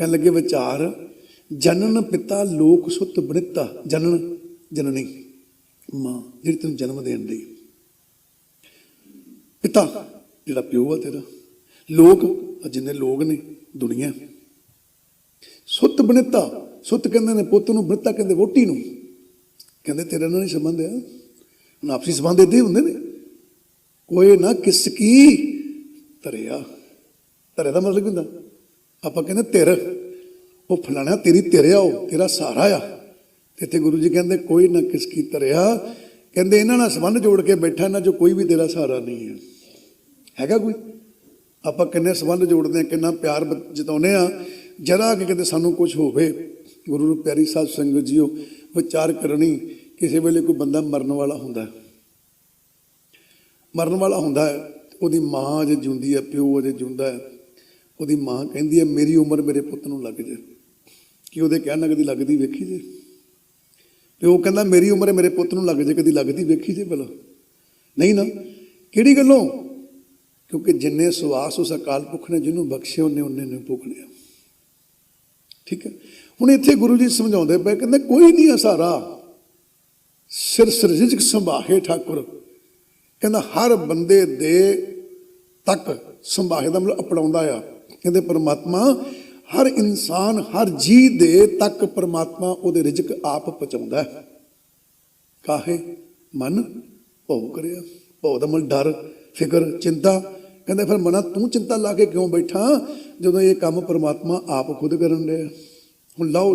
ਕਹਿਣ ਲੱਗੇ ਵਿਚਾਰ, ਜਨਨ ਪਿਤਾ ਲੋਕ ਸੁਤ ਬ੍ਰਿਤਾ, ਜਨਨ, ਜਨਨੀ, ਮਾਂ ਜਿਹੜੀ ਤੈਨੂੰ ਜਨਮ ਦੇਣ ਦੀ ਪਿਤਾ, ਜਿਹੜਾ ਪਿਓ ਆ ਤੇਰਾ, ਲੋਕ ਜਿੰਨੇ ਲੋਕ ਨੇ ਦੁਨੀਆ, ਸੁੱਤ ਬਣਿਤਾ ਸੁੱਤ ਕਹਿੰਦੇ ਨੇ ਪੁੱਤ ਨੂੰ, ਬ੍ਰਿਤਾ ਕਹਿੰਦੇ ਵੋਟੀ ਨੂੰ। ਕਹਿੰਦੇ ਤੇਰੇ ਨਾਲ ਨਹੀਂ ਸੰਬੰਧ ਆ। ਹੁਣ ਆਪਸੀ ਸੰਬੰਧ ਏਦਾਂ ਹੀ ਹੁੰਦੇ ਨੇ। ਕੋਈ ਨਾ ਕਿਸ ਕੀ ਤਰਿਆ ਤਰੇ ਦਾ ਮਤਲਬ ਕੀ ਹੁੰਦਾ? ਆਪਾਂ ਕਹਿੰਦੇ ਧਿਰ, ਉਹ ਫਲਾਣਾ ਤੇਰੀ ਤੇਰਿਆ ਉਹ ਤੇਰਾ ਸਹਾਰਾ ਆ। ਇੱਥੇ ਗੁਰੂ ਜੀ ਕਹਿੰਦੇ, ਕੋਈ ਨਾ ਕਿਸ ਕੀ ਤਰਿਆ ਕਹਿੰਦੇ, ਇਹਨਾਂ ਨਾਲ ਸੰਬੰਧ ਜੋੜ ਕੇ ਬੈਠਾ, ਇਹਨਾਂ ਚੋਂ ਕੋਈ ਵੀ ਤੇਰਾ ਸਹਾਰਾ ਨਹੀਂ ਹੈ ਹੈਗਾ ਕੋਈ? ਆਪਾਂ ਕਿੰਨੇ ਸੰਬੰਧ ਜੋੜਦੇ ਆ, ਕਿੰਨਾ ਪਿਆਰ ਬ- ਜਤਾਉਂਦੇ ਆ। ਜਰਾ ਕਿ ਕਿਤੇ ਸਾਨੂੰ ਕੁਝ ਹੋਵੇ, ਗੁਰੂ ਨੂੰ ਪਿਆਰੀ ਸਾਧ ਸੰਗਤ ਜੀਓ, ਵਿਚਾਰ ਕਰਨੀ, ਕਿਸੇ ਵੇਲੇ ਕੋਈ ਬੰਦਾ ਮਰਨ ਵਾਲਾ ਹੁੰਦਾ। ਹੈ ਮਰਨ ਵਾਲਾ ਹੁੰਦਾ ਹੈ ਉਹਦੀ ਮਾਂ ਜੇ ਜਿਉਂਦੀ ਹੈ ਪਿਓ ਅਜੇ ਜਿਉਂਦਾ। ਹੈ ਉਹਦੀ ਮਾਂ ਕਹਿੰਦੀ ਹੈ, ਮੇਰੀ ਉਮਰ ਮੇਰੇ ਪੁੱਤ ਨੂੰ ਲੱਗ ਜੇ। ਕਿ ਉਹਦੇ ਕਹਿਣ ਨਾਲ ਕਦੀ ਲੱਗਦੀ ਵੇਖੀ ਜੇ? ਪਿਓ ਕਹਿੰਦਾ, ਮੇਰੀ ਉਮਰ ਮੇਰੇ ਪੁੱਤ ਨੂੰ ਲੱਗ ਜੇ, ਕਦੀ ਲੱਗਦੀ ਵੇਖੀ ਜੇ ਭਲਾ? ਨਹੀਂ ਨਾ, ਕਿਹੜੀ ਗੱਲੋਂ? ਕਿਉਂਕਿ ਜਿੰਨੇ ਸਵਾਸ ਉਸ ਅਕਾਲ ਪੁਰਖ ਨੇ, ਜਿਹਨੂੰ ਬਖਸ਼ੇ ਉਹਨੇ ਉਹਨੇ ਨੇ ਭੋਗਣਿਆ ਠੀਕ ਹੈ? ਹੁਣ ਇੱਥੇ ਗੁਰੂ ਜੀ ਸਮਝਾਉਂਦੇ ਪਏ, ਕਹਿੰਦੇ, ਕੋਈ ਨਹੀਂ ਅਸਾਰਾ ਸਿਰ। ਸਿਰਜਿਕ ਸੰਭਾਹੇ ਠਾਕੁਰ। ਕਹਿੰਦਾ, ਹਰ ਬੰਦੇ ਦੇ ਤੱਕ ਸੰਭਾਹੇ ਦਾ ਮਤਲਬ ਅਪਣਾਉਂਦਾ ਆ। ਕਹਿੰਦੇ ਪਰਮਾਤਮਾ, ਹਰ ਇਨਸਾਨ, ਹਰ ਜੀ ਦੇ ਤੱਕ ਪਰਮਾਤਮਾ ਉਹਦੇ ਰਿਜਕ ਆਪ ਪਹੁੰਚਾਉਂਦਾ ਹੈ। ਕਾਹੇ? ਮਨ ਭਉ ਕਰਿਆ। ਭਉ ਦਾ ਮਨ ਡਰ, ਫਿਕਰ, ਚਿੰਤਾ। ਕਹਿੰਦੇ ਫਿਰ ਮਨਾ ਤੂੰ ਚਿੰਤਾ ਲਾ ਕੇ ਕਿਉਂ ਬੈਠਾ? ਜਦੋਂ ਇਹ ਕੰਮ ਪਰਮਾਤਮਾ ਆਪ ਖੁਦ ਕਰਨ ਦੇ ਹੁਣ ਲਾਓ